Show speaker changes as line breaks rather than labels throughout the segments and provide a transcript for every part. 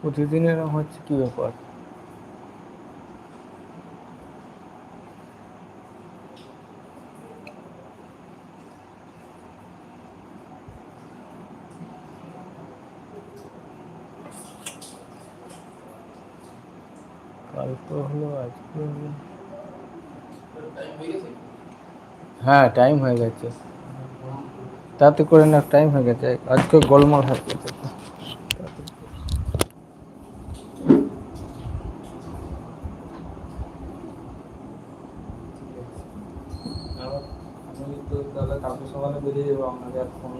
প্রতিদিন এরকম হচ্ছে কি ব্যাপার? হলো আজকে হ্যাঁ টাইম হয়ে গেছে। তাতে করে না টাইম হয়ে গেছে। আজকে গোলমাল হয়ে গেছে
আমি তো তাহলে কালকে সকালে বেরিয়ে যাব আপনাকে আর ফোন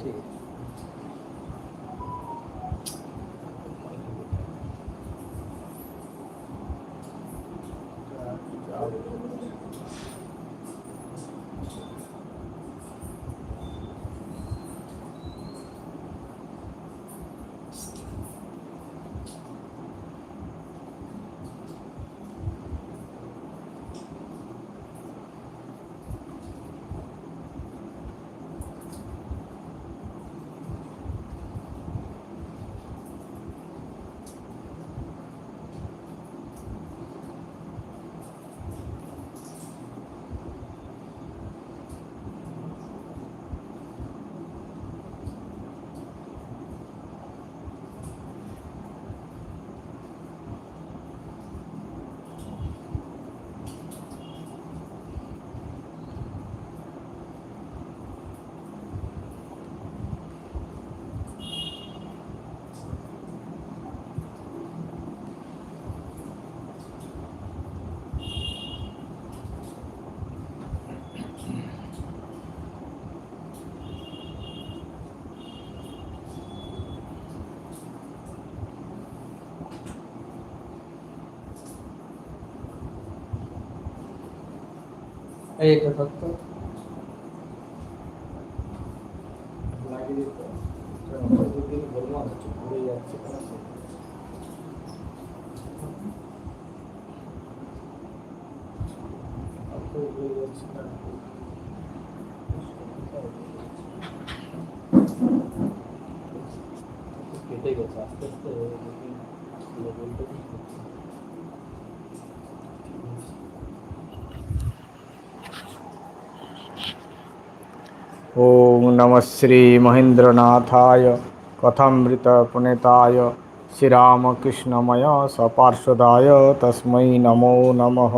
ঠিক আছে। এই একটা সত্য লাগিয়ে দিতে প্রতিদিন বলব হচ্ছে ঘুরে যাচ্ছে ঘুরে যাচ্ছে না কেটে গেছে আস্তে আস্তে বলতে
ওম নম শ্রী মহেন্দ্রনাথায় কথামৃত পুনেতায় শ্রীরামকৃষ্ণময় সপার্শ্বদায় তস্মৈ নমো নমঃ।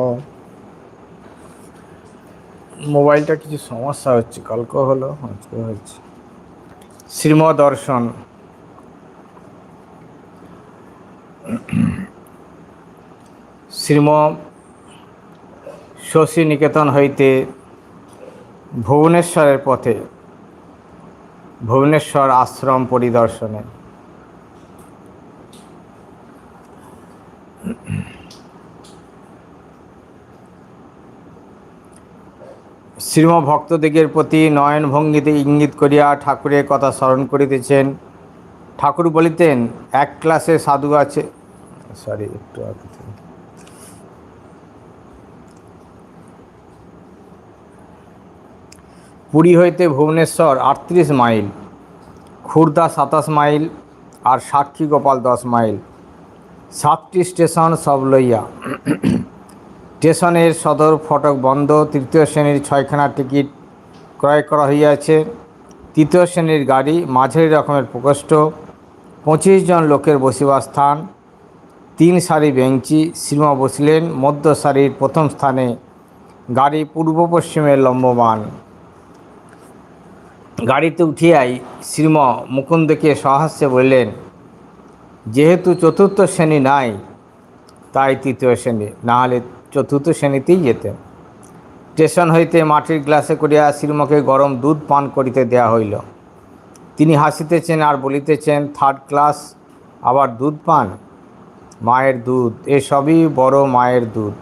মোবাইলটা কিছু সমস্যা হচ্ছে কালকে হলো আজকে হচ্ছে। শ্রীমদর্শন। শ্রীম শশী নিকেতন হইতে ভুবনেশ্বরের পথে, ভুবনেশ্বর আশ্রম পরিদর্শনে। শ্রীম ভক্তদিগের প্রতি নয়ন ভঙ্গিতে ইঙ্গিত করিয়া ঠাকুরের কথা স্মরণ করিতেছেন। ঠাকুর বলিতেন, এক ক্লাসে সাধু আছে সরি, একটু আগে থেকে। পুরী হইতে ভুবনেশ্বর আটত্রিশ মাইল, খুর্দা সাতাশ মাইল আর সাক্ষী গোপাল দশ মাইল। সাতটি স্টেশন সব লইয়া। স্টেশনের সদর ফটক বন্ধ, তৃতীয় শ্রেণির ছয়খানা টিকিট ক্রয় করা হইয়াছে। তৃতীয় শ্রেণির গাড়ি মাঝারি রকমের প্রকোষ্ঠ, পঁচিশ জন লোকের বসিবার স্থান, তিন সারি বেঞ্চি শ্রীমা বসিলেন, মধ্য সারির প্রথম স্থানে গাড়ি পূর্ব পশ্চিমে লম্বমান। গাড়িতে উঠিয়াই শ্রীম মুকুন্দকে সহাস্যে বললেন, যেহেতু চতুর্থ শ্রেণি নাই, তাই তৃতীয় শ্রেণি না হলে চতুর্থ শ্রেণীতেই যেতেন। স্টেশন হইতে মাটির গ্লাসে করিয়া শ্রীমকে গরম দুধ পান করিতে দেয়া হইল। তিনি হাসিতেছেন আর বলিতেছেন, থার্ড ক্লাস, আবার দুধ পান? মায়ের দুধ এসবই বড় মায়ের দুধ।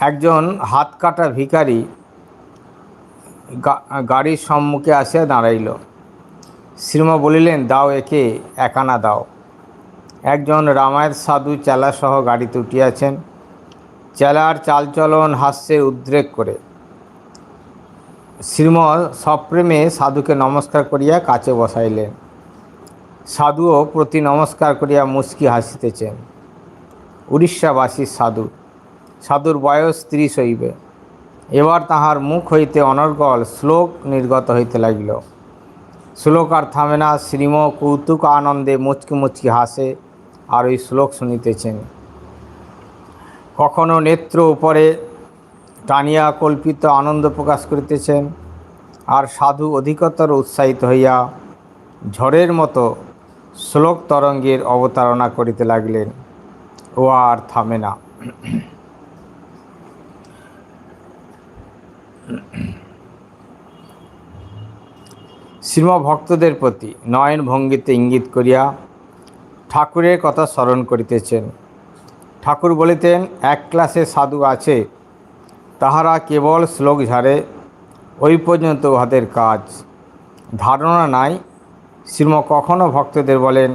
একজন হাত কাটা ভিখারি গা- গাড়ির সম্মুখে আসিয়া দাঁড়াইল। শ্রীমা বলিলেন, দাও একে, একানা দাও। একজন রামায়ের সাধু চেলাসহ গাড়িতে উঠিয়াছেন। চেলার চালচলন হাস্যের উদ্রেক করে। শ্রীম সপ্রেমে সাধুকে নমস্কার করিয়া কাছে বসাইলেন। সাধুও প্রতি নমস্কার করিয়া মুস্কি হাসিতেছেন। উড়িষ্যাবাসীর সাধু, সাধুর বয়স ত্রিশ হইবে। এবার তাহার মুখ হইতে অনর্গল শ্লোক নির্গত হইতে লাগিল। শ্লোক আর থামে না, শ্রীম কৌতুক আনন্দে মুচকি মুচকি হাসে আর ওই শ্লোক শুনিতেছেন। কখনো নেত্র উপরে টানিয়া কল্পিত আনন্দ প্রকাশ করিতেছেন আর সাধু অধিকতর উৎসাহিত হইয়া ঝড়ের মতো শ্লোক তরঙ্গের অবতারণা করিতে লাগিলেন। ও আর থামে না। শ্রীম ভক্তদের প্রতি নয়ন ভঙ্গিতে ইঙ্গিত করিয়া ঠাকুরের কথা স্মরণ করিতেছেন। ঠাকুর বলিতেন, এক ক্লাসে সাধু আছে, তাহারা কেবল শ্লোক ঝাড়ে, ওই পর্যন্ত উহাদের কাজ। ধারণা নাই শ্রীম কখনও ভক্তদের বলেন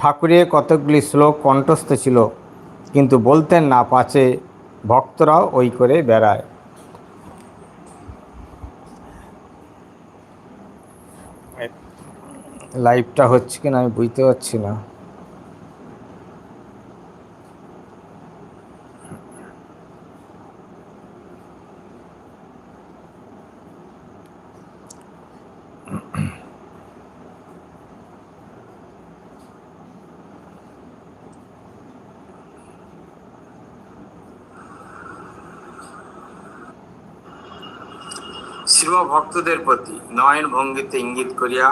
ঠাকুরের কতকগুলি শ্লোক কণ্ঠস্থ ছিল, কিন্তু বলতেন না পাছে, ভক্তরাও ওই করে বেড়ায়। লাইভটা হচ্ছে কিনা আমি বুঝতে পারছি না। শিব ভক্তদের প্রতি নয়ন ভঙ্গিতে ইঙ্গিত করিয়া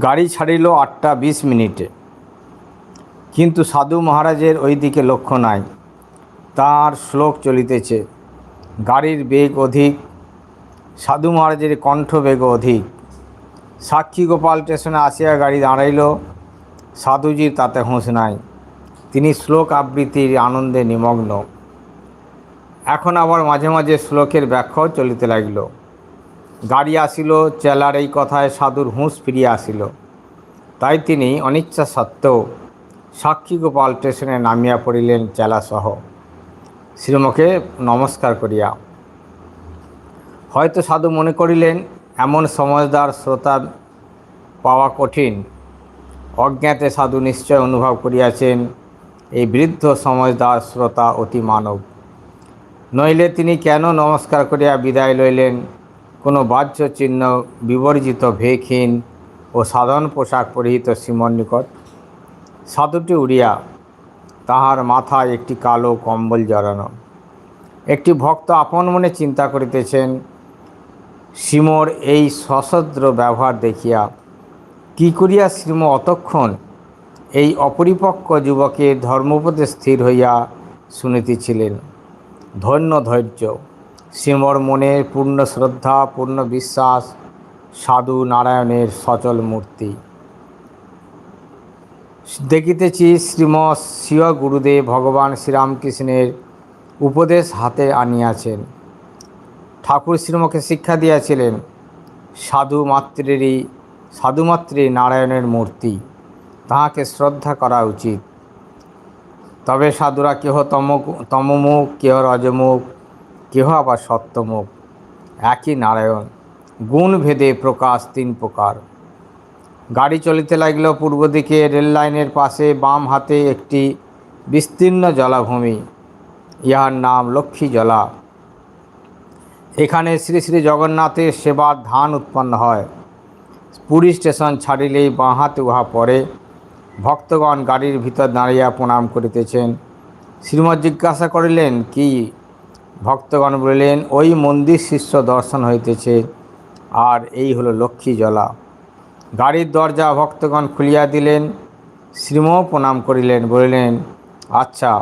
গাড়ি ছাড়িল আটটা বিশ মিনিটে। কিন্তু সাধু মহারাজের ওই দিকে লক্ষ্য নাই। তার শ্লোক চলিতেছে, গাড়ির বেগ অধিক, সাধু মহারাজের কণ্ঠ বেগ অধিক। সাক্ষী গোপাল স্টেশনে আসিয়া গাড়ি দাঁড়াইল সাধুজির তাতে হুঁশ নাই। তিনি শ্লোক আবৃত্তির আনন্দে নিমগ্ন। এখন আবার মাঝে মাঝে শ্লোকের ব্যাখ্যাও চলিতে লাগিল। গাড়ি আসিল, চেলার এই কথায় সাধুর হুঁশ ফিরিয়া আসিল। তাই তিনি অনিচ্ছা সত্ত্বেও সাক্ষী গোপাল স্টেশনে নামিয়া পড়িলেন চেলাসহ শ্রীমকে নমস্কার করিয়া। হয়তো সাধু মনে করিলেন, এমন সমজদার শ্রোতা পাওয়া কঠিন। অজ্ঞাতে সাধু নিশ্চয় অনুভব করিয়াছেন, এই বৃদ্ধ সমজদার শ্রোতা অতি মানব। নইলে তিনি কেন নমস্কার করিয়া বিদায় লইলেন? কোনো বাহ্য চিহ্ন বিবর্জিত ভেকহীন ও সাধারণ পোশাক পরিহিত শ্রীমন নিকট। সাধুটি উড়িয়া তাহার মাথায় একটি কালো কম্বল জড়ানো। একটি ভক্ত আপন মনে চিন্তা করিতেছেন, শ্রীমর এই সশদ্র ব্যবহার দেখিয়া কি করিয়া শ্রীম অতক্ষণ এই অপরিপক্ক যুবকের ধর্মোপদে স্থির হইয়া শুনিতেছিলেন? ধন্য ধৈর্য। শ্রীমর মনে পূর্ণ শ্রদ্ধা, পূর্ণ বিশ্বাস, সাধু নারায়ণের সচল মূর্তি। দেখিতেছি শ্রীম শিব গুরুদেব ভগবান শ্রীরামকৃষ্ণের উপদেশ হাতে আনিয়াছেন। ঠাকুর শ্রীমকে শিক্ষা দিয়াছিলেন, সাধু মাত্রেরই সাধুমাত্রী নারায়ণের মূর্তি, তাহাকে শ্রদ্ধা করা উচিত। তবে সাধুরা কেহ তম তমমুখ, কেহ রজমুখ কেহ আবার সত্যমুখ একই নারায়ণ। গুণ ভেদে প্রকাশ তিন প্রকার। গাড়ি চলিতে লাগল পূর্ব দিকে, রেল লাইনের পাশে, বাম হাতে একটি বিস্তীর্ণ জলাভূমি। ইহার নাম লক্ষ্মী জলা। এখানে শ্রী শ্রী জগন্নাথের সেবার ধান উৎপন্ন হয়। পুরী স্টেশন ছাড়িলেই বাঁ হাতে উহা পড়ে। ভক্তগণ গাড়ির ভিতর দাঁড়িয়া প্রণাম করিতেছেন। শ্রীমৎ জিজ্ঞাসা করিলেন, কি ভক্তগণ বলিলেন, ওই মন্দির শিষ্য দর্শন হইতেছে, আর এই হলো লক্ষ্মী জলা গাড়ির দরজা ভক্তগণ খুলিয়া দিলেন শ্রীম প্রণাম করিলেন, বলিলেন আচ্ছা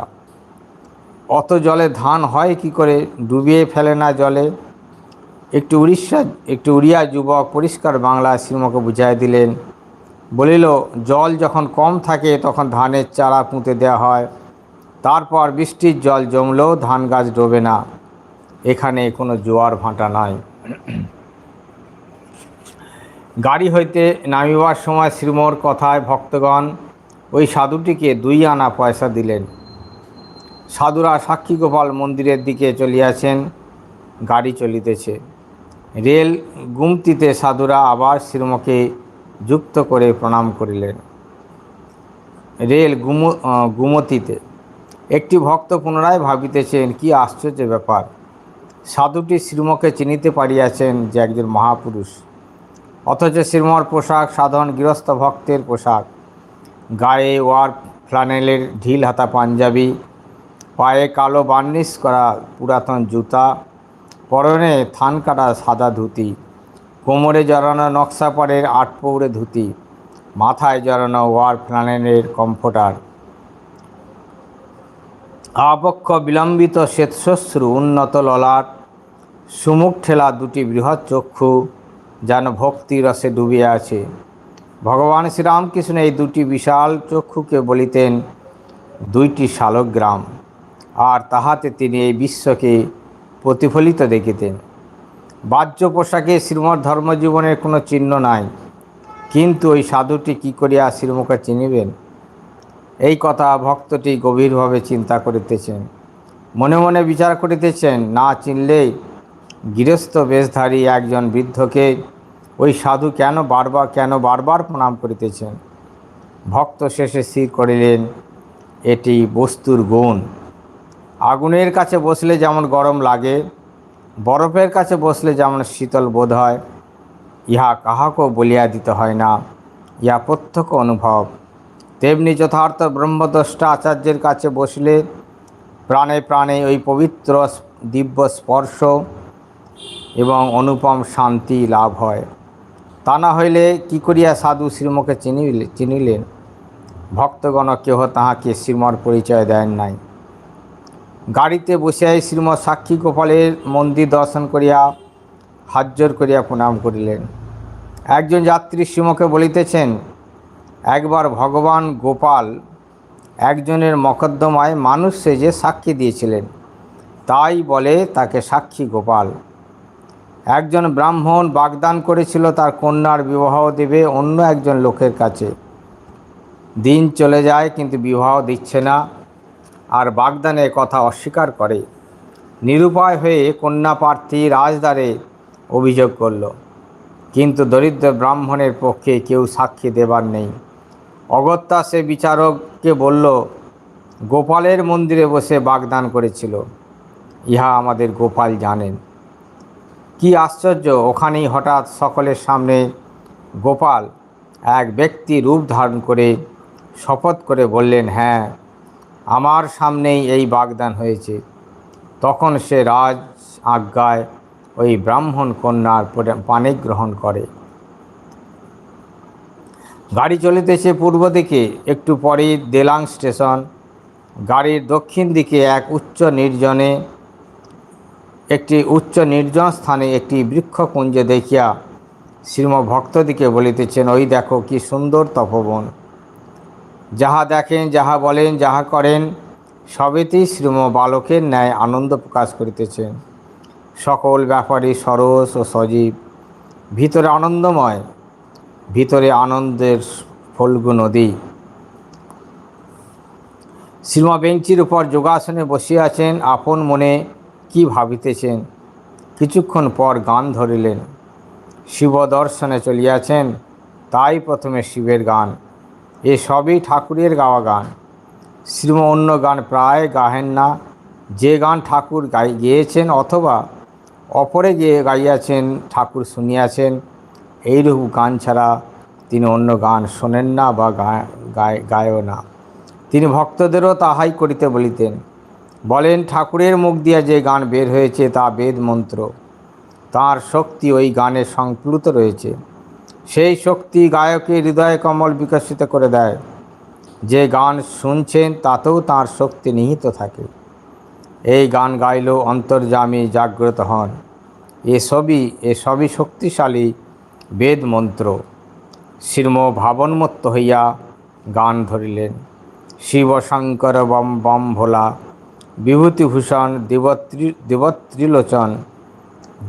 অত জলে ধান হয় কি করে? ডুবিয়ে ফেলে না জলে? একটি উড়িষ্যা, একটি উড়িয়া যুবক পরিষ্কার বাংলা শ্রীমকে বুঝাই দিলেন, বলিল, জল যখন কম থাকে, তখন ধানের চারা পুঁতে দেওয়া হয়। তারপর বৃষ্টির জল জমলেও ধান গাছ ডোবে না। এখানে কোনো জোয়ার ভাঁটা নাই। গাড়ি হইতে নামিবার সময় শ্রীমোর কথায় ভক্তগণ, ওই সাধুটিকে দুই আনা পয়সা দিলেন। সাধুরা সাক্ষী গোপাল মন্দিরের দিকে চলিয়াছেন, গাড়ি চলিতেছে। রেল গুমতিতে সাধুরা আবার শ্রীমকে যুক্ত করে প্রণাম করিলেন। রেল গুম গুমতিতে একটি ভক্ত পুনরায় ভাবিতেছেন, কি আশ্চর্য ব্যাপার! সাধুটি শ্রীমকে চিনিতে পারিয়াছেন যে একজন মহাপুরুষ। অথচ শ্রীমর পোশাক সাধারণ গৃহস্থ ভক্তের পোশাক। গায়ে ওয়ার ফ্লানেলের ঢিল হাতা পাঞ্জাবি, পায়ে কালো বার্নিশ করা পুরাতন জুতা, পরনে থান কাটা সাদা ধুতি, কোমরে জড়ানো নকশাপাড়ের আটপৌরে ধুতি, মাথায় জড়ানো ওয়ার ফ্লানেলের কমফোর্টার। আবক্ষ বিলম্বিত শ্বেতশ্মশ্রু উন্নত ললাট। সুমুখ ঠেলা দুটি বৃহৎ চক্ষু, যেন ভক্তি রসে ডুবিয়ে আছে। ভগবান শ্রীরামকৃষ্ণ এই দুটি বিশাল চক্ষুকে বলিতেন, দুইটি শালগ্রাম। আর তাহাতে তিনি এই বিশ্বকে প্রতিফলিত দেখিতেন। বাহ্য পোশাকে শ্রীমর ধর্মজীবনের কোনো চিহ্ন নাই। কিন্তু ওই সাধুটি কী করিয়া শ্রীমুখে চিনিবেন? এই কথা ভক্তটি গভীরভাবে চিন্তা করিতেছেন। মনে মনে বিচার করিতেছেন, না চিনলেই গৃহস্থ বেশধারী একজন বৃদ্ধকে ওই সাধু কেন বারবার কেন বারবার প্রণাম করিতেছেন? ভক্ত শেষে স্থির করিলেন, এটি বস্তুর গুণ। আগুনের কাছে বসলে যেমন গরম লাগে, বরফের কাছে বসলে যেমন শীতল বোধ হয়, ইহা কাহাকেও বলিয়া দিতে হয় না, ইহা প্রত্যক্ষ অনুভব। তেমনি যথার্থ ব্রহ্মদ্রষ্টা আচার্যের কাছে বসলে প্রাণে প্রাণে ওই পবিত্র দিব্য স্পর্শ এবং অনুপম শান্তি লাভ হয়। তা না হইলে কি করিয়া সাধু শ্রীমকে চিনিলে চিনিলেন? ভক্তগণ কেহ তাহাকে শ্রীমর পরিচয় দেন নাই। গাড়িতে বসিয়াই শ্রীম সাক্ষী গোপালের মন্দির দর্শন করিয়া হাজ্জর করিয়া প্রণাম করিলেন। একজন যাত্রী শ্রীমকে বলিতেছেন একবার ভগবান গোপাল একজনের মকদ্দমায় মানুষ সেজে সাক্ষী দিয়েছিলেন। তাই বলে তাকে সাক্ষী গোপাল। একজন ব্রাহ্মণ বাগদান করেছিল তার কন্যার বিবাহ দেবে অন্য একজন লোকের কাছে। দিন চলে যায় কিন্তু বিবাহ দিচ্ছে না আর বাগদানের কথা অস্বীকার করে। নিরুপায় হয়ে কন্যা প্রার্থী রাজদারে অভিযোগ করল। কিন্তু দরিদ্র ব্রাহ্মণের পক্ষে কেউ সাক্ষী দেবার নেই। অগত্যা সে বিচারককে বলল, গোপালের মন্দিরে বসে বাগদান করেছিল। ইহা আমাদের গোপাল জানেন। কি আশ্চর্য, ওখানেই হঠাৎ সকলের সামনে গোপাল এক ব্যক্তি রূপ ধারণ করে শপথ করে বললেন হ্যাঁ আমার সামনেই এই বাগদান হয়েছে। তখন সে রাজ আজ্ঞায় ওই ব্রাহ্মণ কন্যার পানি গ্রহণ করে। গাড়ি চলিতেছে পূর্ব দিকে, একটু পরেই দেলাং স্টেশন। গাড়ির দক্ষিণ দিকে এক উচ্চ নির্জনে, একটি উচ্চ নির্জন স্থানে একটি বৃক্ষকুঞ্জ দেখিয়া শ্রীম ভক্তদিকে বলিতেছেন, ওই দেখো কি সুন্দর তপবন। যাহা দেখেন, যাহা বলেন, যাহা করেন সবেতেই শ্রীম বালকের ন্যায় আনন্দ প্রকাশ করিতেছেন। সকল ব্যাপারী সরস ও সজীব। ভিতরে আনন্দময়। ভিতরে আনন্দের ফল্গু নদী। শ্রীমা বেঞ্চির উপর যোগাসনে বসিয়া আছেন, আপন মনে কি ভাবিতেছেন? কিছুক্ষণ পর গান ধরিলেন। শিব দর্শনে চলিয়াছেন, তাই প্রথমে শিবের গান। এ সবই ঠাকুরের গাওয়া গান। শ্রীম অন্য গান প্রায় গাহেন না। যে গান ঠাকুর গাই গেয়েছেন অথবা অপরে গিয়ে গাইয়াছেন, ঠাকুর শুনিয়াছেন এইরূপ গান ছাড়া তিনি অন্য গান শোনেন না বা গায়ও না। তিনি ভক্তদেরও তাহাই করিতে বলিতেন, বলেন, ঠাকুরের মুখ দিয়া যে গান বের হয়েছে তা বেদ মন্ত্র। তার শক্তি ওই গানে সংপ্লুত রয়েছে। সেই শক্তি গায়কের হৃদয় কমল বিকশিত করে দেয়। যে গান শুনছেন তাতেও তার শক্তি নিহিত থাকে। এই গান গাইলেও অন্তর্যামী জাগ্রত হন। এসবই এসবই শক্তিশালী বেদ মন্ত্র শ্রীম ভাবনমত্ত হইয়া গান ধরিলেন। শিব শঙ্কর বম বম ভোলা, বিভূতিভূষণ দেবত্রি, দেবত্রিলোচন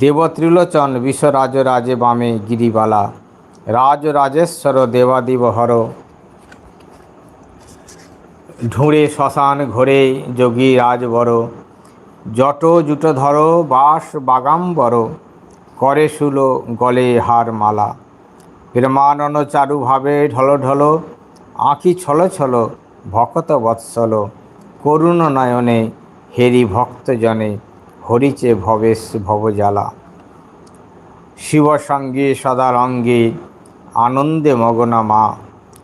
দেবত্রিলোচন বিশ্বরাজ রাজে বামে গিরিবালা রাজ রাজেশ্বর দেবাদিব হর ঢুঁড়ে শ্মশান ঘোরে যোগী রাজবর, জট জুটো ধরো বাস বাগাম্বর। করে শুলো গলে হার মালা। প্রেমানন চারুভাবে ঢলো ঢলো, আঁকি ছলো ছলো, ভকত বৎসল। করুণ নয়নে হেরি ভক্তজনে, হরিচে ভবেশ ভবজ্বালা শিব সঙ্গে সদা রঙ্গে আনন্দে মগনা মা।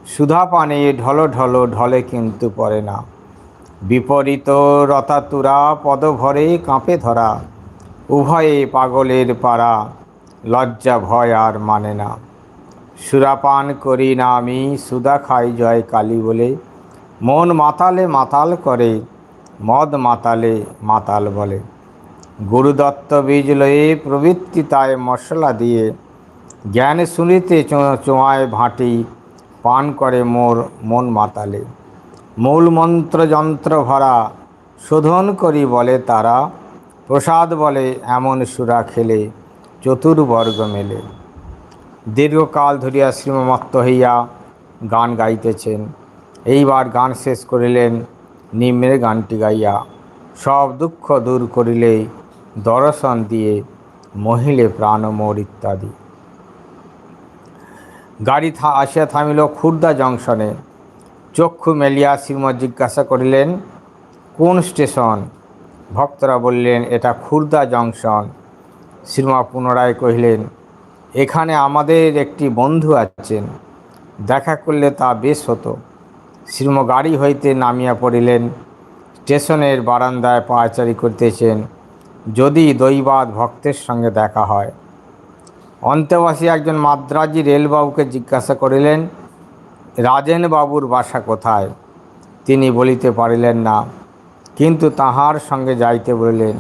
সুধা পানে ঢলো ঢলো, ঢলে কিন্তু পড়ে না। বিপরীত রতাতুরা পদভরে কাঁপে ধরা। উভয়ে পাগলের পাড়া, লজ্জা ভয় আর মানে না। সুরাপান করি না আমি, সুদা খাই জয় কালী বলে। মন মাতালে মাতাল করে, মদ মাতালে মাতাল বলে। গুরুদত্ত বীজ লয়ে প্রবৃত্তি তাই মশলা দিয়ে। জ্ঞান শুনিতে চোঁয়ায় ভাঁটি, পান করে মোর মন মাতালে। মূল মন্ত্র যন্ত্র ভরা, শোধন করি বলে তারা। প্রসাদ বলে এমন সুরা খেলে, চতুর্বর্গ মেলে। দীর্ঘকাল ধরিয়া শ্রীমত্ত হইয়া গান গাইতেছেন। এইবার গান শেষ করিলেন, নিম্নের গানটি গাইয়া। সব দুঃখ দূর করিলে দর্শন দিয়ে মহিলে প্রাণ মোর ইত্যাদি। গাড়ি থা, আসিয়া থামিল খুর্দা জংশনে। চক্ষু মেলিয়া শ্রীমৎ জিজ্ঞাসা করিলেন, কোন স্টেশন? ভক্তরা বললেন, এটা খুর্দা জংশন। শ্রীমা পুনরায় কহিলেন, এখানে আমাদের একটি বন্ধু আছেন। দেখা করলে তা বেশ হতো। শ্রীম গাড়ি হইতে নামিয়া পড়িলেন। স্টেশনের বারান্দায় পাচারি করতেছেন, যদি দৈবাদ ভক্তের সঙ্গে দেখা হয়। অন্তেবাসী একজন মাদ্রাজি রেলবাবুকে জিজ্ঞাসা করিলেন রাজেন বাবুর বাসা কোথায়? তিনি বলিতে পারিলেন না। কিন্তু তাহার সঙ্গে যাইতে বলিলেন।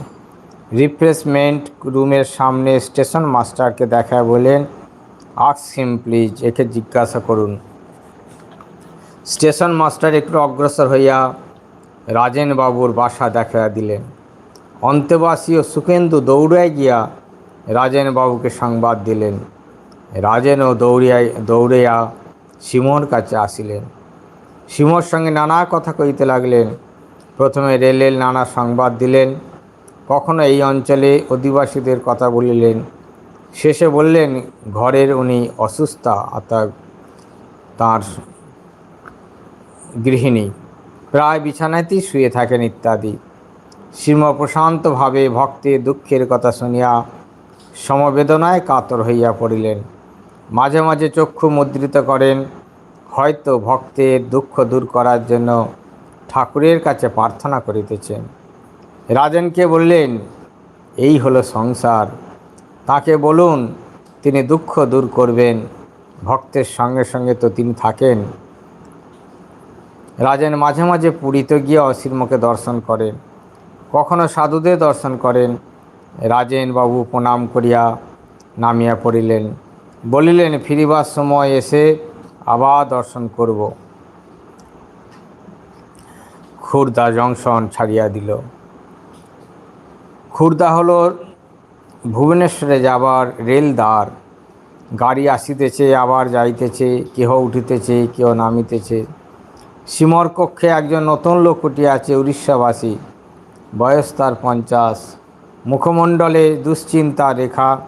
রিফ্রেশমেন্ট রুমের সামনে স্টেশন মাস্টারকে দেখা বললেন আক্স হিম প্লিজ, একে জিজ্ঞাসা করুন। স্টেশন মাস্টার একটু অগ্রসর হইয়া রাজেন বাবুর বাসা দেখা দিলেন। অন্তেবাসী ও সুখেন্দু দৌড়ায় গিয়া রাজেন বাবুকে সংবাদ দিলেন। রাজেনও দৌড়িয়া দৌড়িয়া সিংহর কাছে আসিলেন। সিংহর সঙ্গে নানা কথা কইতে লাগলেন প্রথমে রেলের নানা সংবাদ দিলেন, কখনো এই অঞ্চলে অধিবাসীদের কথা বলিলেন। শেষে বললেন, ঘরের উনি অসুস্থা, অর্থাৎ তাঁর গৃহিণী। প্রায় বিছানাতেই শুয়ে থাকেন ইত্যাদি। শ্রীম প্রশান্তভাবে ভক্তের দুঃখের কথা শুনিয়া সমবেদনায় কাতর হইয়া পড়িলেন। মাঝে মাঝে চক্ষু মুদ্রিত করেন। হয়তো ভক্তের দুঃখ দূর করার জন্য ঠাকুরের কাছে প্রার্থনা করিতেছেন। রাজনকে বললেন, এই হলো সংসার। তাকে বলুন, তিনি দুঃখ দূর করবেন। ভক্তের সঙ্গে সঙ্গে তো তিনি থাকেন। রাজেন মাঝে মাঝে পুরীতে গিয়ে অসীমকে দর্শন করেন। কখনো সাধুদের দর্শন করেন। রাজেন বাবু প্রণাম করিয়া নামিয়া পড়িলেন। বলিলেন, ফিরিবার সময় এসে আবার দর্শন করব। খুর্দা জংশন ছাড়িয়া দিল। খুর্দা হলো ভুবনেশ্বরে যাবার রেলদ্বার। গাড়ি আসিতেছে, আবার যাইতেছে, কেহ উঠিতেছে, কেহ নামিতেছে। সিমর কক্ষে একজন নতুন লোক আছে উড়িষ্যাবাসী। বয়স তার পঞ্চাশ। মুখমণ্ডলে দুশ্চিন্তা রেখা।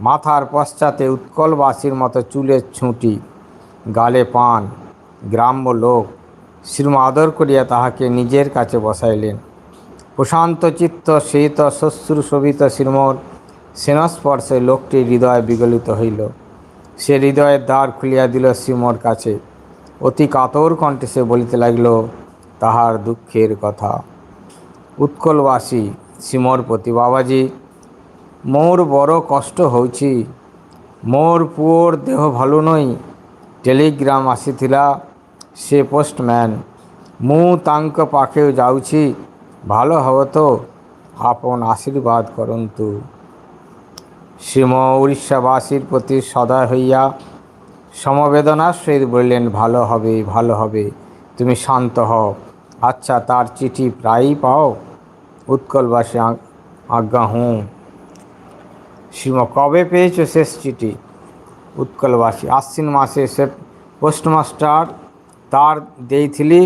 মাথার পশ্চাতে উৎকলবাসীর মতো চুলের ছুঁটি। গালে পান। গ্রাম্য লোক। শ্রীম আদর করিয়া তাহাকে নিজের কাছে বসাইলেন। প্রশান্ত চিত্ত শীত শ্বশ্রুশোভিত শ্রীমর সেনস্পর্শে লোকটি হৃদয় বিগলিত হইল। সে হৃদয়ের দ্বার খুলিয়া দিল শ্রীমর কাছে। অতি কাতর কণ্ঠে সে বলিতে লাগিল, তাহার দুঃখের কথা। উৎকলবাসী, শ্রীমর প্রতি বাবাজি, মোর বড় কষ্ট হয়েছি মোর পুয়োর দেহ ভালো নই টেলিগ্রাম আসিলা ସେ ପୋଷ୍ଟମ୍ୟାନ୍ ମୁଁ ତାଙ୍କ ପାଖେ ଯାଉଛି ଭଲ ହେବ ତ ଆପଣ ଆଶୀର୍ବାଦ କରନ୍ତୁ শ্রীম উড়িষ্যাবাসীর প্রতি সদয় হইয়া সমবেদনার সহিত বললেন ভালো হবে ভালো হবে তুমি শান্ত হও আচ্ছা তার চিঠি প্রায়ই পাও উৎকলবাসী আ- আজ্ঞা হুঁ শ্রীম কবে পেয়েছো শেষ চিঠি উৎকলবাসী আশ্বিন মাসে সে পোস্টমাস্টার তার ଦେଇଥିଲି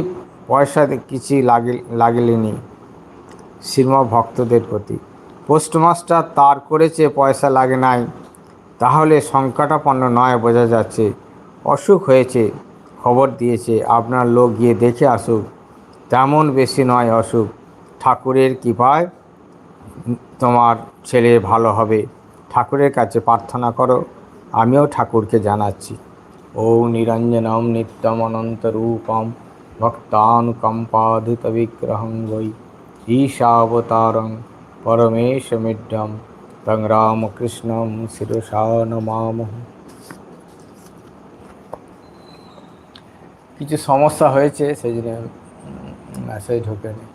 ପଇସା କିଛି ଲାଗି ଲାଗିଲିନି শ্রীম ভক্তদের প্রতি পোস্টমাস্টার তার করেছে পয়সা লাগে নাই তাহলে সংকটাপন্ন নয় বোঝা যাচ্ছে অসুখ হয়েছে খবর দিয়েছে আপনার লোক গিয়ে দেখে আসুক তেমন বেশি নয় অসুখ ঠাকুরের কৃপায় তোমার ছেলে ভালো হবে ঠাকুরের কাছে প্রার্থনা করো আমিও ঠাকুরকে জানাচ্ছি নিত্যম অনন্তরূপম ভক্তানুকম্পাধিত বিগ্রহং বৈ ঈশাবতারং পরমেশমিড্যম তং রামকৃষ্ণম শিরসা নমামহ কিছু সমস্যা হয়েছে, সেই জন্য মেসেজ ঢোকেনি।